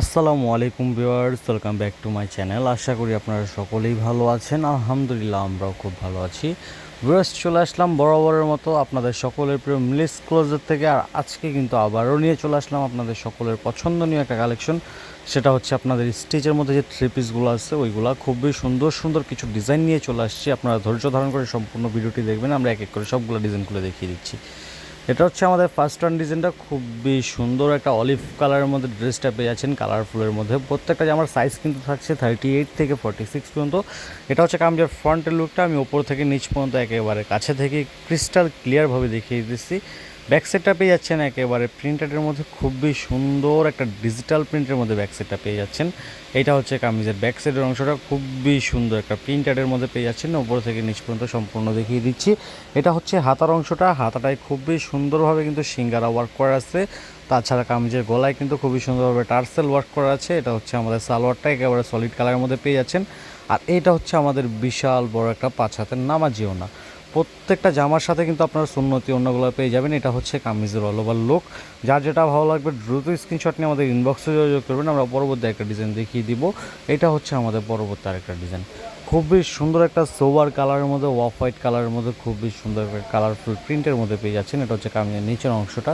আসসালামু আলাইকুম viewers, welcome back to my channel. আশা করি আপনারা সকলেই ভালো আছেন। আলহামদুলিল্লাহ, আমরাও খুব ভালো আছি। ভিউয়ার্স, চলে আসলাম বরাবরের মতো আপনাদের সকলের প্রিয় মিলিস ক্লোজের থেকে, আর আজকে কিন্তু আবারও নিয়ে চলে আসলাম আপনাদের সকলের পছন্দনীয় একটা কালেকশন। সেটা হচ্ছে আপনাদের স্টিচের মধ্যে যে থ্রি পিসগুলো আছে, ওইগুলো খুবই সুন্দর সুন্দর কিছু ডিজাইন নিয়ে চলে আসছি। আপনারা ধৈর্য ধারণ করে সম্পূর্ণ ভিডিওটি দেখবেন, আমরা এক এক করে সবগুলো ডিজাইনগুলো দেখিয়ে দিচ্ছি। এটা হচ্ছে আমাদের ফার্স্ট রান ডিজাইনটা খুবই সুন্দর একটা অলিভ কালারের মধ্যে ড্রেসটা পেয়ে যাচ্ছেন কালারফুলের মধ্যে। প্রত্যেকটা আমার সাইজ কিন্তু থাকছে থার্টি এইট থেকে ফর্টি সিক্স পর্যন্ত। এটা হচ্ছে কামজার ফ্রন্টের লুকটা আমি ওপর থেকে নিচ পর্যন্ত একেবারে কাছে থেকে ক্রিস্টাল ক্লিয়ারভাবে দেখিয়ে দিচ্ছি। ব্যাক সাইডটা পেয়ে যাচ্ছেন একেবারে প্রিন্টারের মধ্যে, খুবই সুন্দর একটা ডিজিটাল প্রিন্টের মধ্যে ব্যাক সাইডটা পেয়ে যাচ্ছেন। এটা হচ্ছে কামিজের ব্যাক সাইডের অংশটা, খুবই সুন্দর একটা প্রিন্টারের মধ্যে পেয়ে যাচ্ছেন। ওপর থেকে নিচ পর্যন্ত সম্পূর্ণ দেখিয়ে দিচ্ছি। এটা হচ্ছে হাতার অংশটা, হাতাটায় খুবই সুন্দরভাবে কিন্তু সিঙ্গারা ওয়ার্ক করা আছে। তাছাড়া কামিজের গলায় কিন্তু খুবই সুন্দরভাবে টার্সেল ওয়ার্ক করা আছে। এটা হচ্ছে আমাদের সালোয়ারটা, একেবারে সলিড কালারের মধ্যে পেয়ে যাচ্ছেন। আর এটা হচ্ছে আমাদের বিশাল বড় একটা পাঁচ হাতের নামাজিও না প্রত্যেকটা জামার সাথে কিন্তু আপনারা সুন্নতি অন্যগুলো পেয়ে যাবেন। এটা হচ্ছে কামিজের অল ওভার লুক। যার যেটা ভালো লাগবে দ্রুত স্ক্রিনশট নিয়ে আমাদের ইনবক্সে যোগাযোগ করবেন। আমরা পরবর্তী একটা ডিজাইন দেখিয়ে দিব। এটা হচ্ছে আমাদের পরবর্তী আরেকটা ডিজাইন খুবই সুন্দর একটা সোবার কালারের মধ্যে অফ হোয়াইট কালারের মধ্যে খুবই সুন্দর একটা কালারফুল প্রিন্টের মধ্যে পেয়ে যাচ্ছেন। এটা হচ্ছে কামিজের নিচের অংশটা।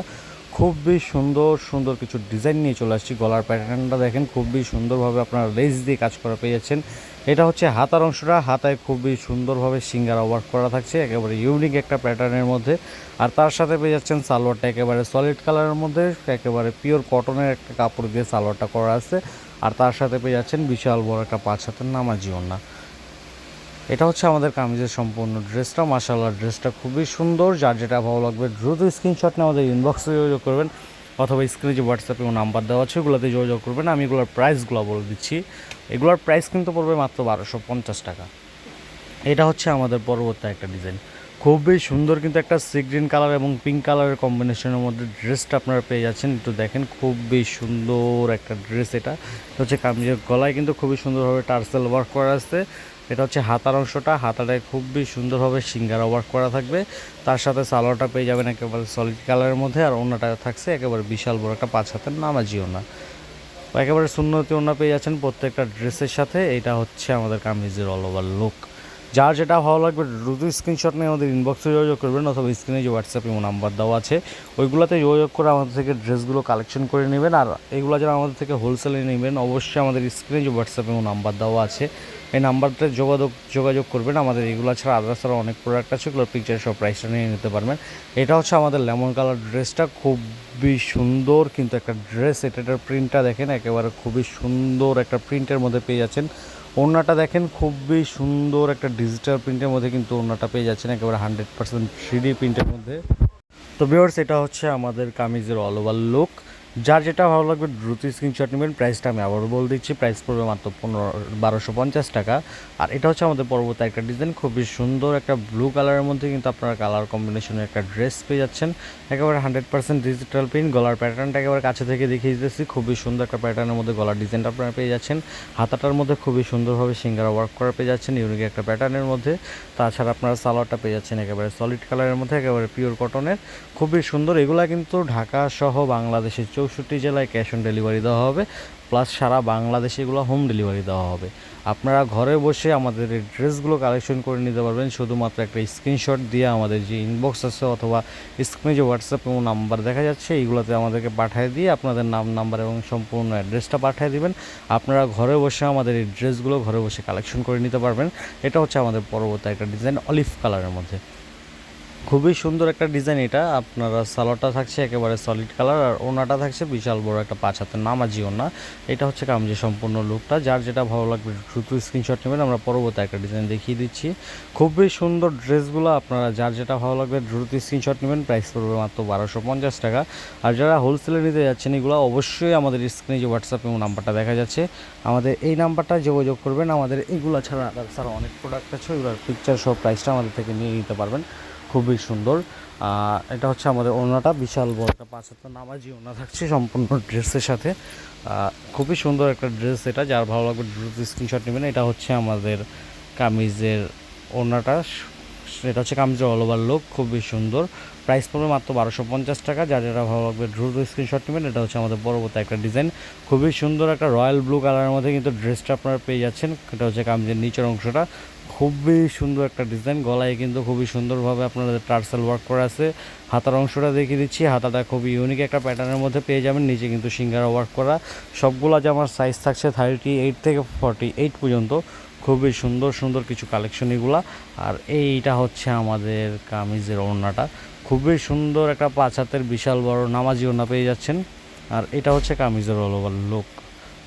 খুবই সুন্দর সুন্দর কিছু ডিজাইন নিয়ে চলে আসছি গলার প্যাটার্নটা দেখেন, খুবই সুন্দরভাবে আপনারা লেস দিয়ে কাজ করা পেয়ে যাচ্ছেন এটা হচ্ছে হাতার অংশটা, হাতায় খুবই সুন্দরভাবে সিঙ্গারা ওয়ার্ক করা থাকছে, একেবারে ইউনিক একটা প্যাটার্নের মধ্যে। আর তার সাথে পেয়ে যাচ্ছেন সালোয়ারটা একেবারে সলিড কালারের মধ্যে, একেবারে পিওর কটনের একটা কাপড় দিয়ে সালোয়ারটা করা আছে। আর তার সাথে পেয়ে যাচ্ছেন বিশাল বড় একটা পাঁচ হাতের নামাজি ওনা এটা হচ্ছে আমাদের কামিজের সম্পূর্ণ ড্রেসটা। মাসাল্লাহ ড্রেসটা খুবই সুন্দর। যার যেটা ভালো লাগবে দ্রুত স্ক্রিনশট নিয়ে আমাদের ইনবক্সে যোগাযোগ করবেন অথবা স্ক্রিনে যে হোয়াটসঅ্যাপে নাম্বার দেওয়া আছে, ওগুলোতে যোগাযোগ করবেন। আমি এগুলোর প্রাইসগুলো বলে দিচ্ছি। এগুলোর প্রাইস কিন্তু পড়বে মাত্র বারোশো পঞ্চাশ টাকা। এটা হচ্ছে আমাদের পরবর্তী একটা ডিজাইন খুবই সুন্দর কিন্তু একটা সি গ্রিন কালার এবং পিঙ্ক কালারের কম্বিনেশনের মধ্যে ড্রেসটা আপনারা পেয়ে যাচ্ছেন। একটু দেখেন, খুবই সুন্দর একটা ড্রেস এটা। হচ্ছে কামিজের গলায় কিন্তু খুবই সুন্দরভাবে টার্সেল ওয়ার্ক করা আছে। এটা হচ্ছে হাতার অংশটা, হাতাটায় খুবই সুন্দরভাবে সিঙ্গারা ওয়ার্ক করা থাকবে। তার সাথে সালোয়ারটা পেয়ে যাবেন একেবারে সলিড কালারের মধ্যে, আর অন্যটা থাকছে একেবারে বিশাল বড় একটা পাঁচ হাতের নামাজি ওনা একেবারে সুন্নতি ওনা পেয়ে যাচ্ছেন প্রত্যেকটা ড্রেসের সাথে, এটা হচ্ছে আমাদের কামিজের অল ওভার লুক যার যেটা ভালো লাগবে, দ্রুত স্ক্রিনশট নিয়ে আমাদের ইনবক্সে যোগাযোগ করবেন, অথবা স্ক্রিনে যে হোয়াটসঅ্যাপ নাম্বার দেওয়া আছে, ওইগুলোতে যোগাযোগ করে আমাদের থেকে ড্রেসগুলো কালেকশন করে নেবেন, আর এইগুলো যারা আমাদের থেকে হোলসেলে নেবেন, অবশ্যই আমাদের স্ক্রিনে যে হোয়াটসঅ্যাপ নাম্বার দেওয়া আছে এই নাম্বারটাতে যোগাযোগ যোগাযোগ করবেন। আমাদের এগুলো ছাড়া আদার্স ছাড়া অনেক প্রোডাক্ট আছে ওগুলোর পিকচার সব প্রাইসটা নিয়ে নিতে পারবেন। এটা হচ্ছে আমাদের লেমন কালার ড্রেসটা খুবই সুন্দর কিন্তু একটা ড্রেস এটার প্রিন্টটা দেখেন, একেবারে খুবই সুন্দর একটা প্রিন্টের মধ্যে পেয়ে যাচ্ছেন। ওড়নাটা দেখেন, খুবই সুন্দর একটা ডিজিটাল প্রিন্টের মধ্যে কিন্তু ওড়নাটা পেয়ে যাচ্ছেন, একেবারে হান্ড্রেড পার্সেন্ট থ্রি প্রিন্টের মধ্যে। তো ভিউয়ার্স এটা হচ্ছে আমাদের কামিজের অল ওভার লুক যার যেটা ভালো লাগবে, দ্রুত স্ক্রিনশট নেবেন। প্রাইসটা আমি আবারও বলে দিচ্ছি। প্রাইস পড়বে মাত্র পনেরো, বারোশো পঞ্চাশ টাকা। আর এটা হচ্ছে আমাদের পরবর্তী একটা ডিজাইন খুবই সুন্দর একটা ব্লু কালারের মধ্যে কিন্তু আপনারা কালার কম্বিনেশনের একটা ড্রেস পেয়ে যাচ্ছেন। একেবারে হান্ড্রেড পার্সেন্ট ডিজিটাল প্রিন্ট গলার প্যাটার্নটা একেবারে কাছে থেকে দেখিয়ে দিতেছি। খুবই সুন্দর একটা প্যাটার্নের মধ্যে গলার ডিজাইনটা আপনারা পেয়ে যাচ্ছেন। হাতাটার মধ্যে খুবই সুন্দরভাবে সিঙ্গারা ওয়ার্ক করা পেয়ে যাচ্ছেন। ইউনিক একটা প্যাটার্নের মধ্যে। তাছাড়া আপনারা সালোয়ারটা পেয়ে যাচ্ছেন একেবারে সলিড কালারের মধ্যে, একেবারে পিওর কটনের খুবই সুন্দর। এগুলা কিন্তু ঢাকা সহ বাংলাদেশের চৌষট্টি জেলায় ক্যাশ অন ডেলিভারি দেওয়া হবে, প্লাস সারা বাংলাদেশে এগুলো হোম ডেলিভারি দেওয়া হবে। আপনারা ঘরে বসে আমাদের এই ড্রেসগুলো কালেকশন করে নিতে পারবেন, শুধুমাত্র একটা স্ক্রিনশট দিয়ে আমাদের যে ইনবক্স আছে অথবা স্ক্রিনে যে হোয়াটসঅ্যাপ এবং নাম্বার দেখা যাচ্ছে, এইগুলোতে আমাদেরকে পাঠিয়ে দিয়ে আপনাদের নাম নাম্বার এবং সম্পূর্ণ অ্যাড্রেসটা পাঠিয়ে দিবেন। আপনারা ঘরে বসে আমাদের এই ড্রেসগুলো ঘরে বসে কালেকশন করে নিতে পারবেন। এটা হচ্ছে আমাদের পরবর্তী একটা ডিজাইন অলিভ কালারের মধ্যে। খুবই সুন্দর একটা ডিজাইন এটা। আপনারা সালোয়ারটা থাকছে একেবারে সলিড কালার আর ওনাটা থাকছে বিশাল বড় একটা পাঁচ হাতের নামাজি ওনা। এটা হচ্ছে কামজি সম্পূর্ণ লুকটা। যার যেটা ভালো লাগবে দ্রুত স্ক্রিনশট নেবেন। আমরা পরবর্তী একটা ডিজাইন দেখিয়ে দিচ্ছি। খুবই সুন্দর ড্রেসগুলো আপনারা, যার যেটা ভালো লাগবে দ্রুত স্ক্রিনশট নেবেন। প্রাইস পড়বে মাত্র বারোশো পঞ্চাশ টাকা। আর যারা হোলসেলে নিতে যাচ্ছেন, এগুলো অবশ্যই আমাদের স্ক্রিনে যে হোয়াটসঅ্যাপ এবং নাম্বারটা দেখা যাচ্ছে। আমাদের এই নাম্বারটা যোগাযোগ করবেন। আমাদের এগুলো ছাড়া ছাড়া অনেক প্রোডাক্ট আছে। ওগুলোর পিকচার সব প্রাইসটা আমাদের থেকে নিয়ে নিতে পারবেন। খুবই সুন্দর। এটা হচ্ছে আমাদের ওনাটা বিশাল বড় একটা পাঁচ হাতে নামাজি ওনা থাকছে সম্পূর্ণ ড্রেসের সাথে। খুবই সুন্দর একটা ড্রেস এটা। যার ভালো লাগবে দ্রুত স্ক্রিনশট নেবেন। এটা হচ্ছে আমাদের কামিজের ওনাটা এটা হচ্ছে কামিজের অল ওভার লুক খুবই সুন্দর। প্রাইস পড়বে মাত্র বারোশো পঞ্চাশ টাকা। যার যেটা ভালো লাগবে দ্রুত স্ক্রিনশট নেবেন। এটা হচ্ছে আমাদের পরবর্তী একটা ডিজাইন খুবই সুন্দর একটা রয়্যাল ব্লু কালারের মধ্যে কিন্তু ড্রেসটা আপনারা পেয়ে যাচ্ছেন। এটা হচ্ছে কামজের নিচের অংশটা। খুবই সুন্দর একটা ডিজাইন গলায় কিন্তু খুবই সুন্দরভাবে আপনাদের টার্সেল ওয়ার্ক করা আছে। হাতার অংশটা দেখিয়ে দিচ্ছি। হাতাটা খুবই ইউনিক একটা প্যাটার্নের মধ্যে পেয়ে যাবেন। নিচে কিন্তু সিঙ্গারা ওয়ার্ক করা। সবগুলো যে আমার সাইজ থাকছে থার্টি এইট থেকে ফর্টি এইট পর্যন্ত খুবই সুন্দর সুন্দর কিছু কালেকশন এগুলা। আর এইটা হচ্ছে আমাদের কামিজের ওড়নাটা। খুবই সুন্দর একটা পাঁচ হাতের বিশাল বড় নামাজি ওড়না পেয়ে যাচ্ছেন। আর এটা হচ্ছে কামিজের অল ওভার লুক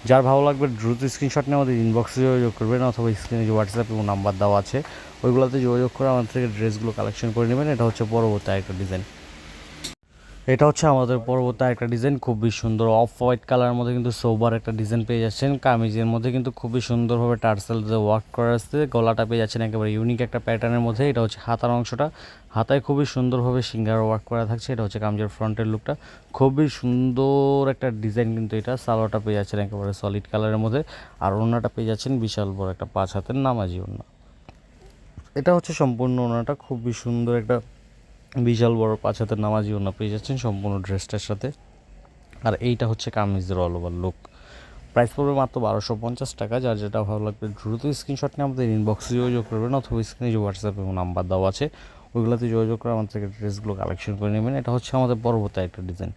যার ভালো লাগবে দ্রুত স্ক্রিনশট নিয়ে আমাদের ইনবক্সে যোগাযোগ করবেন অথবা স্ক্রিনে যে হোয়াটসঅ্যাপ এবং নাম্বার দেওয়া আছে, ওইগুলোতে যোগাযোগ করে আমাদের থেকে ড্রেসগুলো কালেকশন করে নেবেন। এটা হচ্ছে পরবর্তী একটা ডিজাইন এটা হচ্ছে আমাদের পরবর্তী একটা ডিজাইন খুবই সুন্দর। অফ হোয়াইট কালারের মধ্যে কিন্তু সোবার একটা ডিজাইন পেয়ে যাচ্ছেন। কামিজের মধ্যে কিন্তু খুবই সুন্দরভাবে টার্সেল ওয়ার্ক করা আসছে গলাটা পেয়ে যাচ্ছেন একেবারে ইউনিক একটা প্যাটার্নের মধ্যে। এটা হচ্ছে হাতার অংশটা। হাতায় খুবই সুন্দরভাবে সিঙ্গার ওয়ার্ক করা থাকছে। এটা হচ্ছে কামিজের ফ্রন্টের লুকটা খুবই সুন্দর একটা ডিজাইন কিন্তু এটা। সালোয়ারটা পেয়ে যাচ্ছেন একেবারে সলিড কালারের মধ্যে। আর ওনাটা পেয়ে যাচ্ছেন বিশাল বড় একটা পাঁচ হাতের নামাজি ওনা এটা হচ্ছে সম্পূর্ণ ওনাটা খুবই সুন্দর একটা বিশাল বড় পাঁচ হাতের নামাজি ওনা পেয়ে যাচ্ছেন সম্পূর্ণ ড্রেসটার সাথে। আর এইটা হচ্ছে কামিজের অল ওভার লুক প্রাইস পড়বে মাত্র বারোশো পঞ্চাশ টাকা, যার যেটা ভালো লাগবে দ্রুত স্ক্রিনশট নিয়ে আমাদের ইনবক্সে যোগাযোগ করবেন অথবা স্ক্রিনে যে হোয়াটসঅ্যাপে নাম্বার দেওয়া আছে। ওইগুলোতে যোগাযোগ করে আমাদের থেকে ড্রেসগুলো কালেকশন করে নেবেন। এটা হচ্ছে আমাদের পরবর্তী একটা ডিজাইন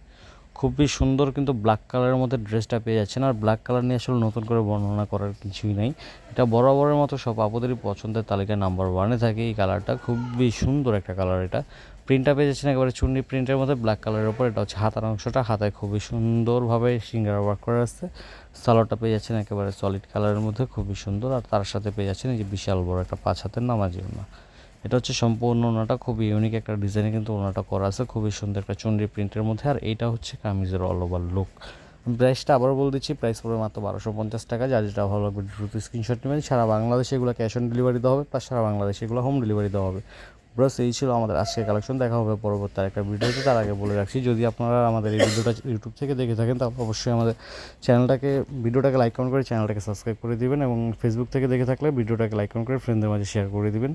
খুবই সুন্দর কিন্তু ব্ল্যাক কালারের মধ্যে ড্রেসটা পেয়ে যাচ্ছেন। আর ব্ল্যাক কালার নিয়ে আসলে নতুন করে বর্ণনা করার কিছুই নেই। এটা বরাবরের মতো সব আপদেরই পছন্দের তালিকায় নাম্বার ওয়ানে থাকে এই কালারটা খুবই সুন্দর একটা কালার এটা। প্রিন্টটা পেয়ে যাচ্ছেন একেবারে চুন্নি প্রিন্টের মধ্যে ব্ল্যাক কালারের ওপর এটা হচ্ছে হাতার অংশটা। হাতায় খুবই সুন্দরভাবে সিঙ্গারা ওয়ার্ক করা আসছে সালোয়ারটা পেয়ে যাচ্ছেন একেবারে সলিড কালারের মধ্যে। খুবই সুন্দর। আর তার সাথে পেয়ে যাচ্ছেন এই যে বিশাল বড় একটা পাঁচ হাতের নামাজি ওনা এটা হচ্ছে সম্পূর্ণ ওনাটা খুবই ইউনিক একটা ডিজাইনে কিন্তু ওনাটা করা আছে। খুবই সুন্দর একটা চুনরি প্রিন্টের মধ্যে। আর এইটা হচ্ছে কামিজের অল ওভার লুক প্রাইসটা আবার বলে দিচ্ছি প্রাইস পড়বে মাত্র বারোশো পঞ্চাশ টাকা। যার যেটা ভালো লাগবে দ্রুত স্ক্রিনশট নেবেন। সারা বাংলাদেশে এগুলো ক্যাশ অন ডেলিভারি দেওয়া হবে প্লাস সারা বাংলাদেশে এগুলো হোম ডেলিভারি দেওয়া হবে। ব্রাস এই ছিল আমাদের আজকের কালেকশন দেখা হবে পরবর্তী একটা ভিডিওতে। তার আগে বলে রাখছি, যদি আপনারা আমাদের এই ভিডিওটা ইউটিউব থেকে দেখে থাকেন, তাহলে অবশ্যই আমাদের চ্যানেলটাকে ভিডিওটাকে লাইক কমেন্ট করে চ্যানেলটাকে সাবস্ক্রাইব করে দিবেন এবং ফেসবুক থেকে দেখে থাকলে ভিডিওটাকে লাইক কমেন্ট করে ফ্রেন্ডদের মাঝে শেয়ার করে দিবেন।